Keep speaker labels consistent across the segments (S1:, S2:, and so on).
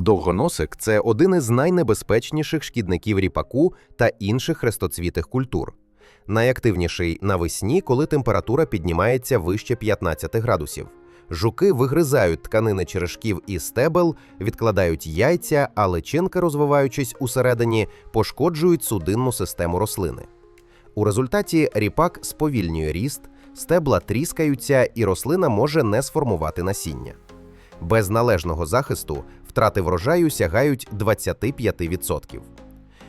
S1: Довгоносик це один із найнебезпечніших шкідників ріпаку та інших хрестоцвітих культур. Найактивніший навесні, коли температура піднімається вище 15 градусів. Жуки вигризають тканини черешків і стебел, відкладають яйця, а личинки, розвиваючись усередині, пошкоджують судинну систему рослини. У результаті ріпак сповільнює ріст, стебла тріскаються, і рослина може не сформувати насіння. Без належного захисту втрати врожаю сягають 25%.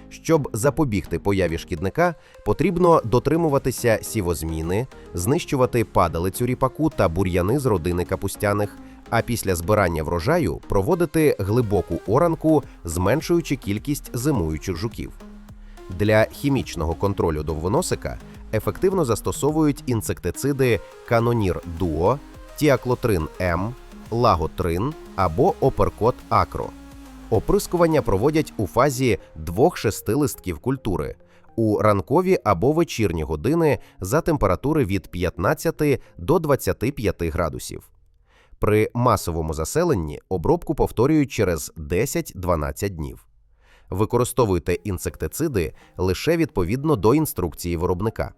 S1: Щоб запобігти появі шкідника, потрібно дотримуватися сівозміни, знищувати падалицю ріпаку та бур'яни з родини капустяних, а після збирання врожаю проводити глибоку оранку, зменшуючи кількість зимуючих жуків. Для хімічного контролю довгоносика ефективно застосовують інсектициди Канонір Дуо, Тіаклотрин М, Лаготрин або Оперкот Акро. Оприскування проводять у фазі двох шести листків культури у ранкові або вечірні години за температури від 15 до 25 градусів. При масовому заселенні обробку повторюють через 10-12 днів. Використовуйте інсектициди лише відповідно до інструкції виробника.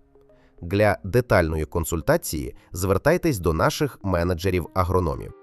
S1: Для детальної консультації звертайтесь до наших менеджерів-агрономів.